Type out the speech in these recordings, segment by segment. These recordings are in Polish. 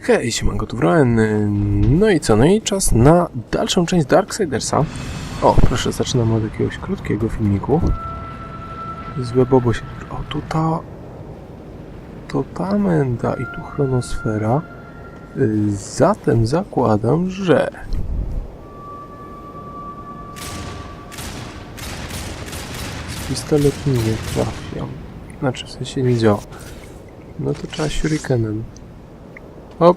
Hej, siemanko, tu Wroen. No i co? No i czas na dalszą część Darksidersa. O, proszę, zaczynamy od jakiegoś krótkiego filmiku. Złe bobo się... O, tu ta... To ta menda i tu chronosfera. Y, Zatem zakładam, że... Z pistoletu nie trafiam. Znaczy, w sensie nie działa. No to trzeba shurikenem. Hop.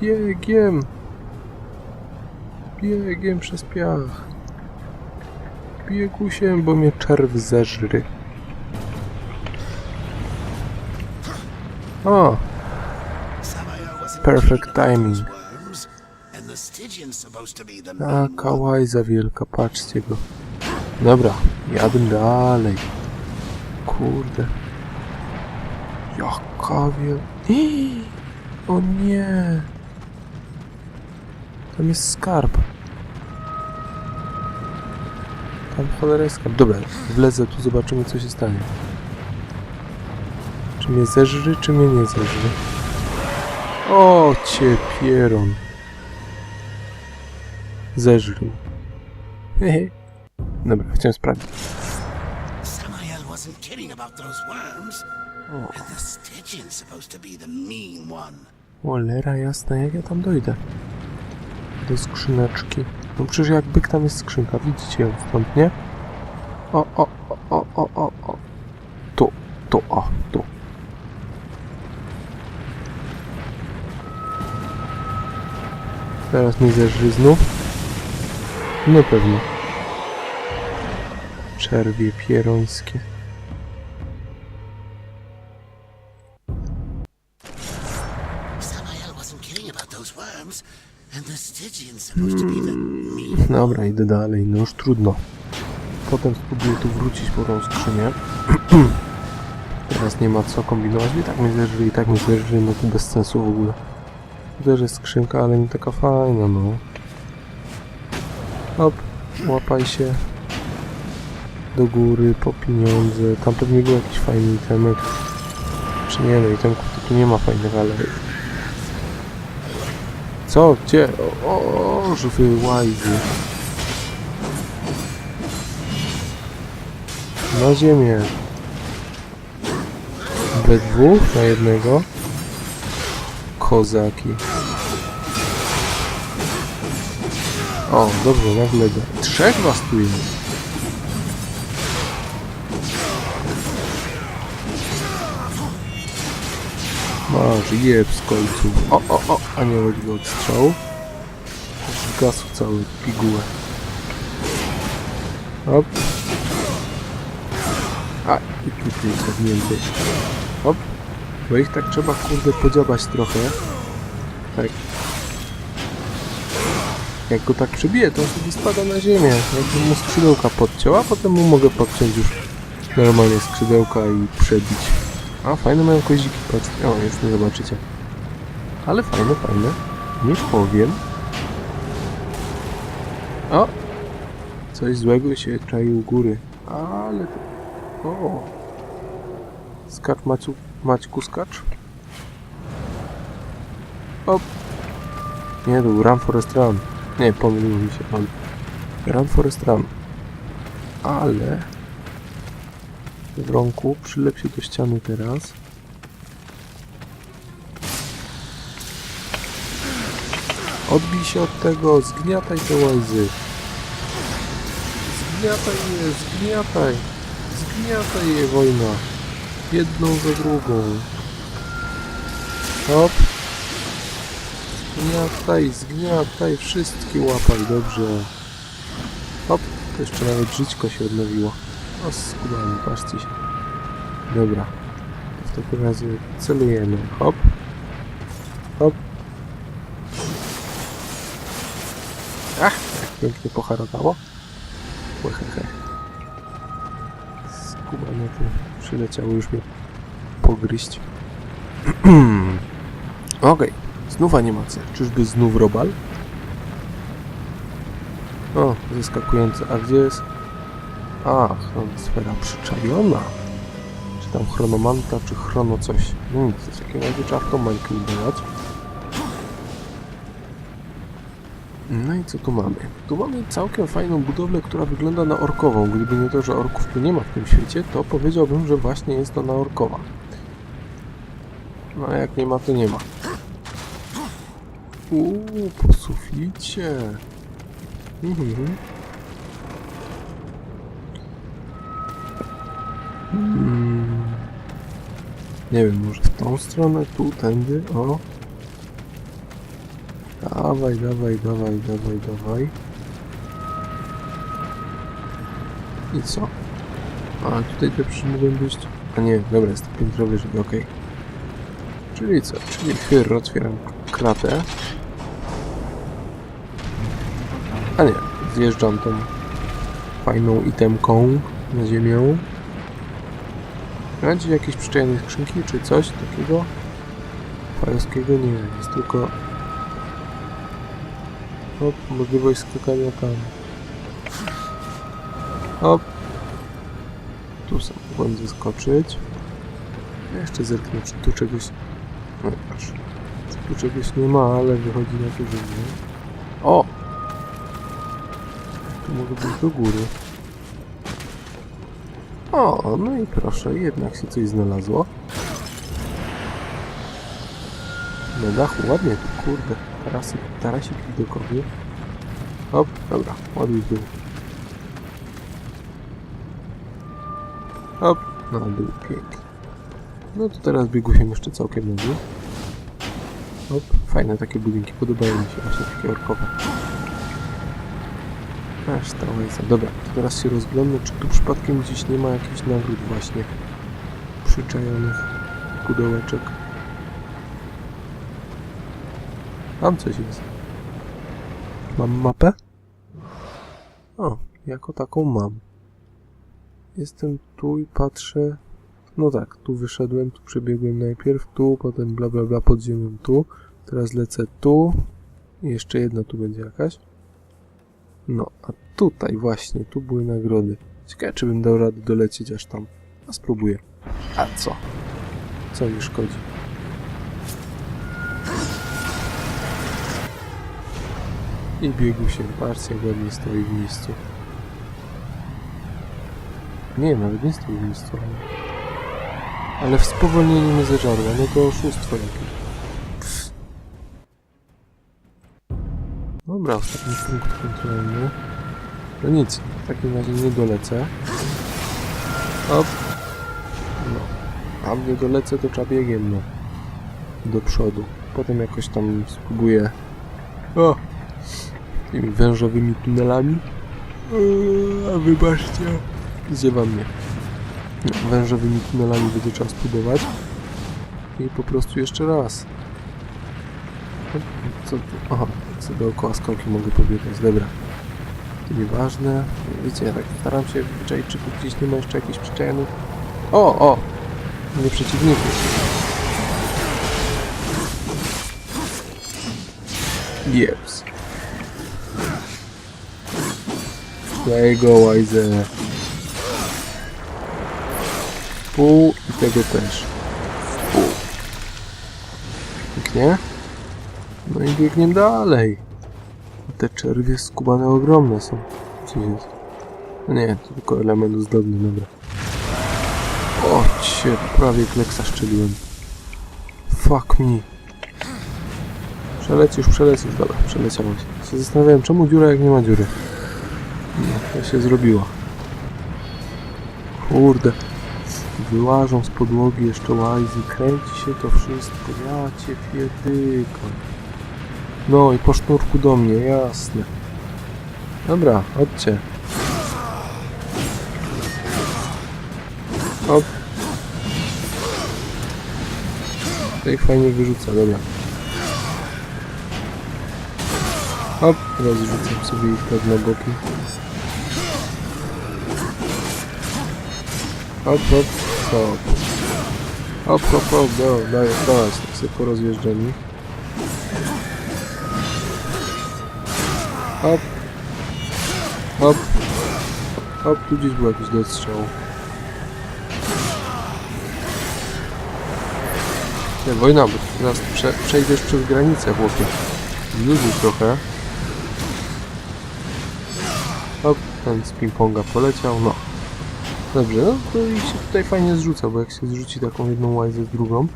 Biegiem. Biegiem przez piach. Biegusiem, bo mnie czerw zeżry. O, Perfect timing. taka łajza wielka, patrzcie go. Dobra, jadę dalej. Kurde. Jaka wiel... O nie! Tam jest skarb. Tam cholera jest skarb. Dobra, wlezę tu, zobaczymy co się stanie. Czy mnie zeżry, czy mnie nie zeżry? O, cię pieron. Zeżrył. Hehe. Dobra, chciałem sprawdzić. Kidding about those worms. O. And the Stygian's supposed to be the mean one. Cholera jasna, jak ja tam dojdę? Do skrzyneczki. No przecież jak byk tam jest skrzynka, widzicie ją stąd, nie? O, o, o, o, o, o, o. Tu, tu, o, tu. Teraz mnie zeżry znów. No pewno. Czerwie pierońskie. Worms. And the Stygian's supposed to be the mean Dobra, idę dalej, no już trudno. Potem spróbuję tu wrócić po tą skrzynię. Teraz nie ma co kombinować, i tak mnie zerży, i tak mnie zerży, no to bez sensu w ogóle. Też jest skrzynka, ale nie taka fajna, no. Hop, łapaj się. Do góry, po pieniądze. Tam pewnie był jakiś fajny itemek. Czy nie, no itemków to tu nie ma fajnych, ale... Co? Gdzie? O, żywy łajzy. Na ziemię. We dwóch na jednego. Kozaki. O, dobrze, nagle do... Trzech was tu jest. Masz, jeb z końcu. O, o, o, a nie chodzi go od strzału. Zgasł cały pigułę. Hop. A, i tu jest zawinięty. Hop. Bo ich tak trzeba, kurde, podziabać trochę. Tak. Jak go tak przebije, to on sobie spada na ziemię. Jakbym mu skrzydełka podciął, a potem mu mogę podciąć już normalnie skrzydełka i przebić. A, fajne mają koziki, patrzcie. O, nie zobaczycie. Ale fajne, fajne. Nie powiem. O! Coś złego się czai u góry. Ale to... O! Skacz, Maciu, Maćku, skacz. O! Nie, to Run Forest Run. Nie, pomyliło mi się. Run, run Forest Run. Ale... W rąku przylep się do ściany teraz. Odbij się od tego, zgniataj te łajzy. Zgniataj je, zgniataj. Zgniataj je, wojna. Jedną za drugą. Hop. Zgniataj, zgniataj, wszystkie łapaj, dobrze. Hop, to jeszcze nawet żyćko się odnowiło. O, skubany, patrzcie się. Dobra. W takim razie celujemy. Hop. Hop. Ach, jak pięknie poharowało. Łehehe. Skubane tu przyleciało już mnie pogryźć. Okej, znów animacja. Czyżby znów robal? O, zaskakujące. A gdzie jest... Ach, no, sfera przyczajona. Czy tam chronomanta czy chrono coś. No nic, w takim razie trzeba tą mańkę udawać. No i co tu mamy? Tu mamy całkiem fajną budowlę, która wygląda na orkową. Gdyby nie to, że orków tu nie ma w tym świecie, to powiedziałbym, że właśnie jest ona orkowa. No a jak nie ma, to nie ma. Uuu, po suficie. Mhm. Hmm. Nie wiem, może w tą stronę, tu, tędy, o. Dawaj, dawaj, dawaj, dawaj, dawaj. I co? A, tutaj też mogłem być... A nie, dobra, jest to piętro wyżej, okej. Czyli co? Czyli chyr, otwieram kratę. A nie, zjeżdżam tą fajną itemką na ziemię. Macie jakieś przyczajne skrzynki, czy coś takiego? Fajowskiego nie, jest tylko... Hop, możliwość skakania tam. Hop. Tu sam mogłem zeskoczyć. Ja Jeszcze zerknę, czy tu czegoś... No. Czy tu czegoś nie ma, ale wychodzi na to, że nie. O! Tu mogę być do góry. O, no i proszę, jednak się coś znalazło. Na dachu, ładnie tu, kurde. Tarasik, tarasik widokowy. Hop, dobra, ładuj w dół. Hop, na dół, pięknie. No to teraz biegusiem jeszcze całkiem na dół. Hop, fajne takie budynki, podobają mi się właśnie takie orkowe. Aż ta łeza. Dobra, teraz się rozglądnę, czy tu przypadkiem gdzieś nie ma jakichś nagród właśnie przyczajonych pudełeczek. Tam coś jest. Mam mapę? O, jako taką mam. Jestem tu i patrzę. No tak, tu wyszedłem, tu przebiegłem najpierw, tu, potem bla bla bla pod ziemią tu. Teraz lecę tu. I jeszcze jedna tu będzie jakaś. No, a tutaj właśnie, tu były nagrody. Ciekawe, czy bym dał radę dolecieć aż tam. A spróbuję. A co? Co mi szkodzi? I biegł się, patrzcie ładnie stoi w miejscu. Nie, nawet nie stoi w miejscu, ale... W spowolnieniu mnie zażarło, no to oszustwo jakieś. Dobra, ostatni punkt kontrolny. No nic, w takim razie nie dolecę. Hop. No. A nie dolecę, to trzeba biegiem, no. Do przodu. Potem jakoś tam spróbuję... O! Tymi wężowymi tunelami. Eee, A wybaczcie. Ziewa mnie. No, Wężowymi tunelami będzie trzeba spróbować. I po prostu jeszcze raz. Co tu? Aha, sobie dookoła skałki mogę pobiegać, dobra. To nieważne. Wiecie, ja tak staram się wyczaić, czy tu gdzieś nie ma jeszcze jakichś przyczajnych. O, o! Nie przeciwników. Jeps. Daj go, Wajze. Pół i tego też. Pół. Pięknie. No i biegniemy dalej. Te czerwie skubane ogromne są. Co jest? No nie, to tylko element zdobny, dobra. O, cię, prawie kleksa szczeliłem. Fuck me. Przelecisz, przelecisz, dobra, przeleciałeś. Się zastanawiałem, czemu dziura, jak nie ma dziury. No, to się zrobiło. Kurde. Wyłażą z podłogi jeszcze łajzy, kręci się to wszystko. Ja cię pierdyko. No i po sznurku do mnie, jasne. Dobra, chodźcie. Hop. To ich fajnie wyrzuca, dobra. Hop, rozrzucam sobie ich tak na boki. Hop, hop, hop. Hop, hop, hop, do, daj, daj, tak sobie porozjeżdżeni. Hop. Hop. Hop, tu gdzieś był jakiś dostrzał. Nie, wojna, bo teraz prze, przejdziesz przez granicę, chłopie. Zluzuj trochę. Hop, ten z ping-ponga poleciał, no. Dobrze, no to i się tutaj fajnie zrzuca, bo jak się zrzuci taką jedną łajzę z drugą,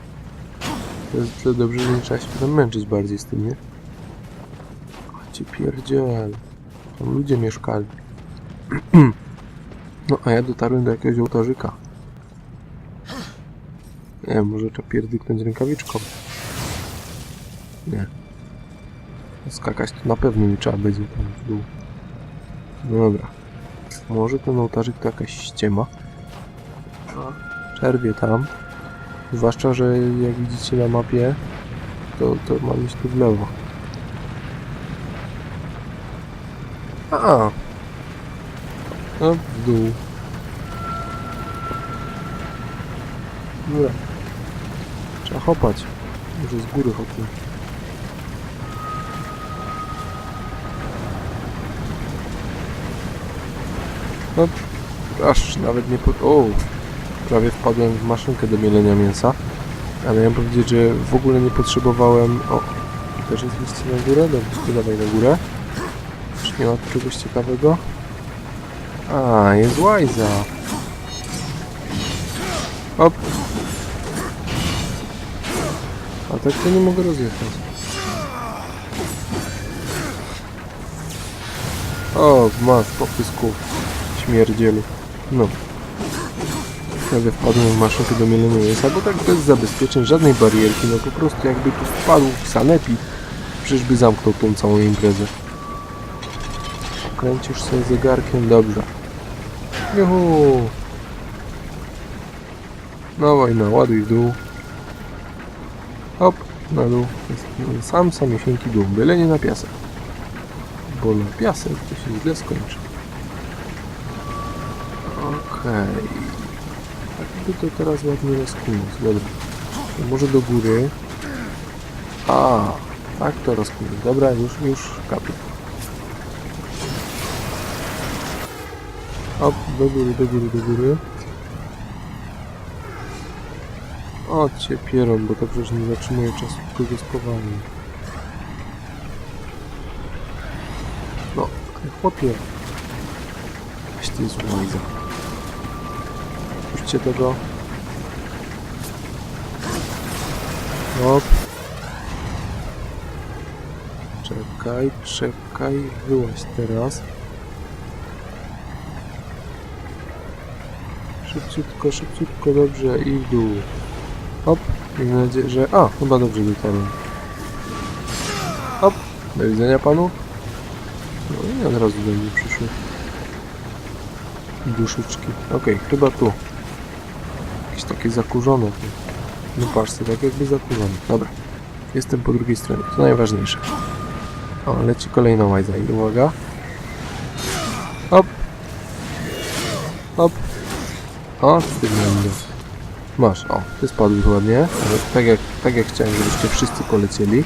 to jest dobrze, że nie trzeba się potem męczyć bardziej z tym, nie? O, cię pierdziel. Tam ludzie mieszkali. No, a ja dotarłem do jakiegoś ołtarzyka. Nie może trzeba pierdyknąć rękawiczką. Nie. Skakać to na pewno nie trzeba będzie tam w dół. No dobra. Może ten ołtarzyk to jakaś ściema. Czerwie tam. Zwłaszcza, że jak widzicie na mapie, to, to mam iść tu w lewo. A. No, w dół. Dobra. Trzeba hopać. Może z góry hopnę. No, aż nawet nie po... O! Prawie wpadłem w maszynkę do mielenia mięsa. Ale ja powiedzieć, że w ogóle nie potrzebowałem... O! Też jest liście na górę? Dobrze, dawaj na górę. Nie ma czegoś ciekawego. A, jest łajza. Hop. A tak to nie mogę rozjechać. O, masz popysku śmierdzielu. No. Prawie wpadłem w maszynkę do mielenia mięsa, bo tak bez zabezpieczeń, żadnej barierki, no po prostu jakby tu wpadł w sanepid, przecież by zamknął tą całą imprezę. Kręcisz sobie zegarkiem, dobrze. Juhu! No wojna, ładuj w dół. Hop, na dół. Sam samieśnięki dół, byle nie na piasek. Bo na piasek to się źle skończy. Okej. Tak by to teraz ładnie rozkminąć. Dobra. To może do góry. A, tak to rozkminąć. Dobra, już, już kapię. Hop, do góry, do góry, do góry. O cię bo to przecież nie zatrzymuje czasu, tylko go spowalnia. No, chłopie. Weź ty z łajza. Puśćcie tego. Hop. Czekaj, czekaj, wyłaź teraz. Szybciutko, szybciutko, dobrze i w dół. Hop, mam nadzieję, że... A, chyba dobrze dotarłem. Hop, do widzenia panu. No i od razu do mnie przyszły. Duszyczki. Okej, chyba tu. Jakieś takie zakurzone. No patrzcie, tak jakby zakurzone. Dobra. Jestem po drugiej stronie, to najważniejsze. O, leci kolejna łajza i uwaga. Hop. Hop. O, ty będę. Masz, o, ty spadłeś ładnie. Tak jak, tak jak chciałem, żebyście wszyscy polecieli.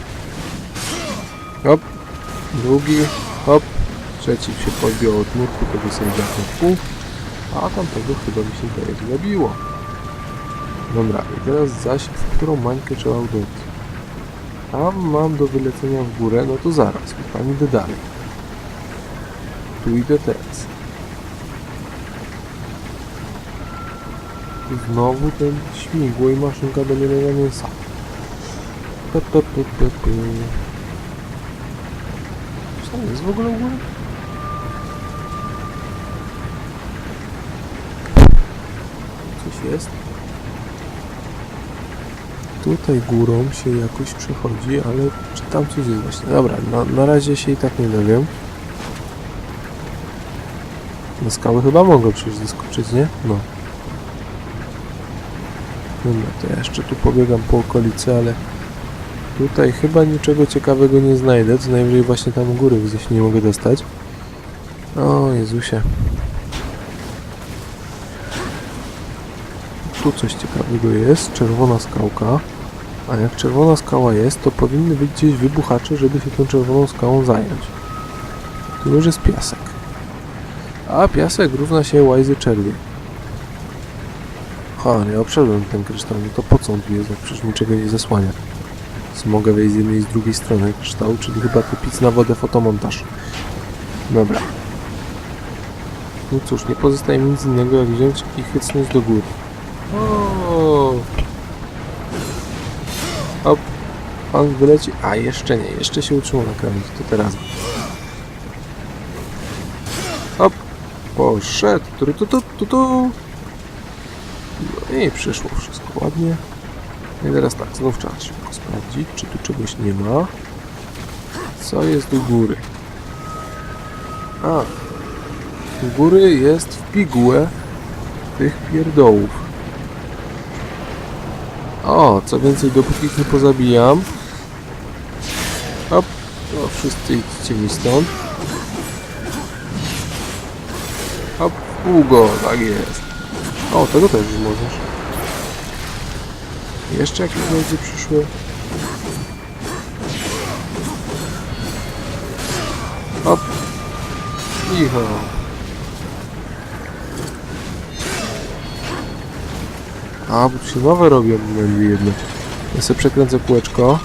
Hop. Drugi. Hop. Trzeci się podbił od nurku, tego sobie pół. A tamtego chyba mi się zdaje zrobiło. Dobra, i teraz zaś, w którą mańkę trzeba uderzyć? Tam mam do wylecenia w górę, no to zaraz, pan idę dalej. Tu idę teraz. Znowu ten śmigło i maszynka do mielenia mięsa. Pe, pe, pe, pe, pe. Co tam jest w ogóle u góry? Coś jest? Tutaj górą się jakoś przechodzi, ale czy tam coś jest właśnie? Dobra, na, na razie się i tak nie dowiem. Na skały chyba mogę przecież zeskoczyć, nie? No. Dobra, to ja jeszcze tu pobiegam po okolicy, ale tutaj chyba niczego ciekawego nie znajdę, co najwyżej właśnie tam u góry gdzieś nie mogę dostać. O Jezusie. Tu coś ciekawego jest, czerwona skałka. A jak czerwona skała jest, to powinny być gdzieś wybuchacze, żeby się tą czerwoną skałą zająć. Tu już jest piasek. A piasek równa się łajzy czerwie. Ha, ja obszedłem ten kryształ, no to po co on tu jest, jak przecież niczego nie zasłania. Więc mogę wejść z jednej i z drugiej strony kryształu, czyli chyba pic na wodę fotomontaż. Dobra. No cóż, nie pozostaje mi nic innego jak wziąć i chycnąć do góry. O. Hop. Pan wyleci. A, jeszcze nie. Jeszcze się utrzymał na krawędzi. To teraz. Hop. Poszedł. Tu, tu, tu, tu, tu. I przyszło wszystko ładnie. No i teraz tak, znów trzeba szybko sprawdzić, czy tu czegoś nie ma. Co jest u góry? A, u góry jest w pigułę tych pierdołów. O, co więcej, dopóki ich nie pozabijam. Hop, to wszyscy idźcie mi stąd. Hop, Hugo, tak jest. O, tego też już możesz. Jeszcze jakieś wojzy przyszły? Hop. Cicho. A, bo się nowe robią momenty jedne. Ja sobie przekręcę kółeczko.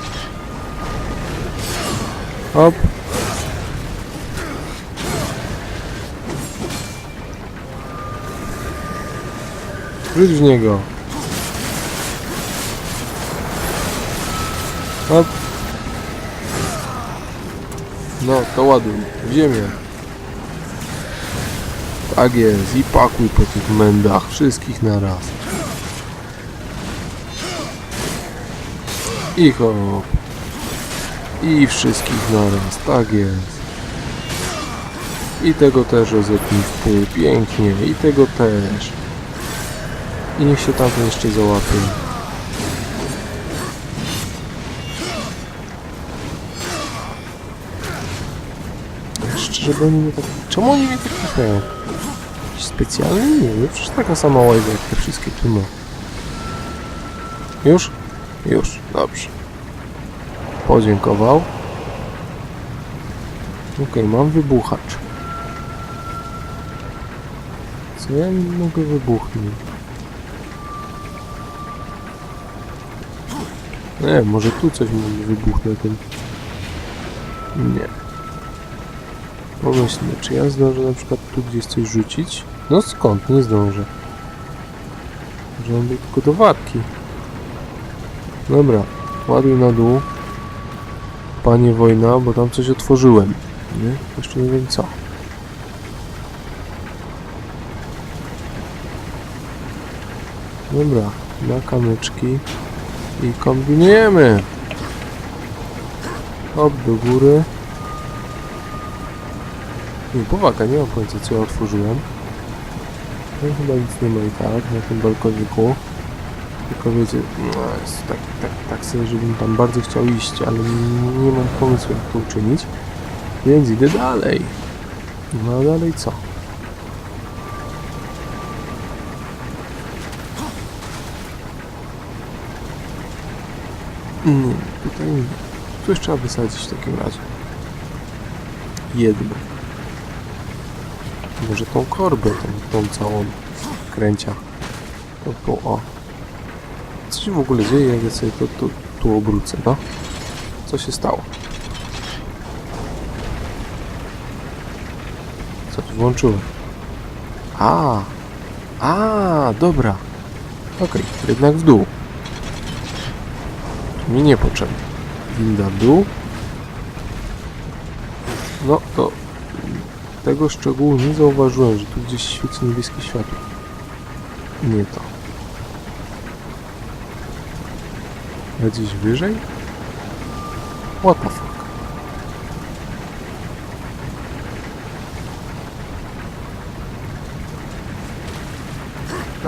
Hop. Rzuć w niego. Hop. No, to ładuj. W ziemię. Tak jest. I pakuj po tych mędach. Wszystkich na raz. I hop. I wszystkich na raz. Tak jest. I tego też rozetnij w pół. Pięknie. I tego też. I niech się tamten jeszcze załapie. Szczerze, bo oni tak... Czemu oni mnie tak specjalny? Nie wiem, przecież taka sama łajba jak te wszystkie tuno. Już? Już, dobrze. Podziękował. Okej, mam wybuchacz. Co ja mogę wybuchnąć? Nie, może tu coś mi wybuchnę tym. Nie. Pomyślmy, czy ja zdążę na przykład tu gdzieś coś rzucić? No skąd? Nie zdążę. Że on był tylko do warki. Dobra, ładuj na dół. Panie wojna, bo tam coś otworzyłem. Nie? Jeszcze nie wiem co. Dobra, na kamyczki i kombinujemy. Hop, do góry. Nie, powaga, nie mam pojęcia co ja otworzyłem. No chyba nic nie ma i tak na tym balkoniku. Tylko wiecie, no jest tak, tak, tak sobie, żebym tam bardzo chciał iść, ale nie, nie mam pomysłu jak to uczynić. Więc idę dalej. No a dalej co? Nie, tutaj nie. Tu trzeba wysadzić w takim razie. Jedno. Może tą korbę, tą, tą całą w kręciach. To po o. Co się w ogóle dzieje, jak ja sobie to, tu obrócę, no? Co się stało? Co tu włączyłem? A, a, dobra. Okej, jednak w dół. Mi niepotrzebne. Winda dół. No to tego szczegółu nie zauważyłem, że tu gdzieś świeci niebieskie światło. Nie to. A gdzieś wyżej? What the fuck?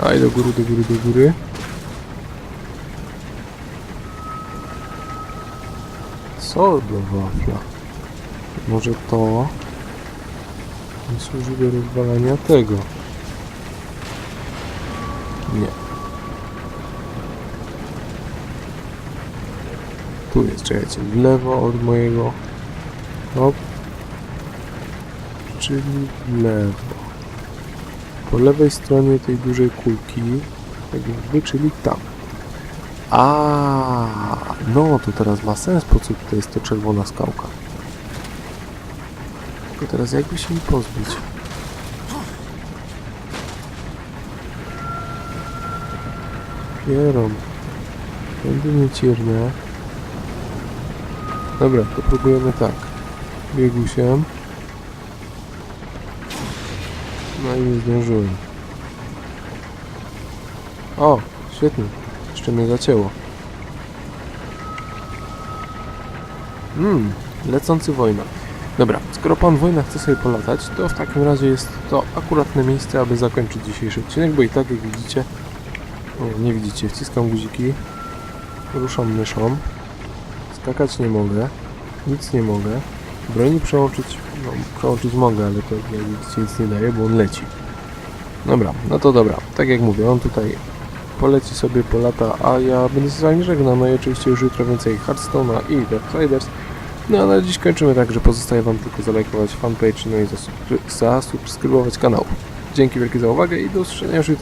Daj do góry, do góry, do góry. Co do wafla? Może to nie służy do rozwalania tego. Nie. Tu jest, czekajcie, w lewo od mojego. Hop. Czyli w lewo. Po lewej stronie tej dużej kulki Tak jakby, czyli tam. A, no to teraz ma sens, po co tutaj jest to czerwona skałka. Tylko teraz jakby się jej pozbyć? Pieron. Będę niecierne. Dobra, to próbujemy tak. Biegusiem. No i nie zdążyłem. O, świetnie. Jeszcze mnie zacięło. Mmm, lecący wojna. Dobra, skoro pan wojna chce sobie polatać, to w takim razie jest to akuratne miejsce, aby zakończyć dzisiejszy odcinek, bo i tak jak widzicie, nie, nie widzicie, wciskam guziki, ruszam myszą, skakać nie mogę, nic nie mogę, broni przełączyć, no przełączyć mogę, ale to jak widzicie nic nie daje, bo on leci. Dobra, no to dobra, tak jak mówię, on tutaj poleci sobie po lata, a ja będę się z wami żegnał, no i oczywiście już jutro więcej Hearthstone'a i Darksiders. No a na dziś kończymy tak, że pozostaje wam tylko zalajkować fanpage, no i zasubskry- zasubskrybować kanał. Dzięki wielkie za uwagę i do usłyszenia już jutro.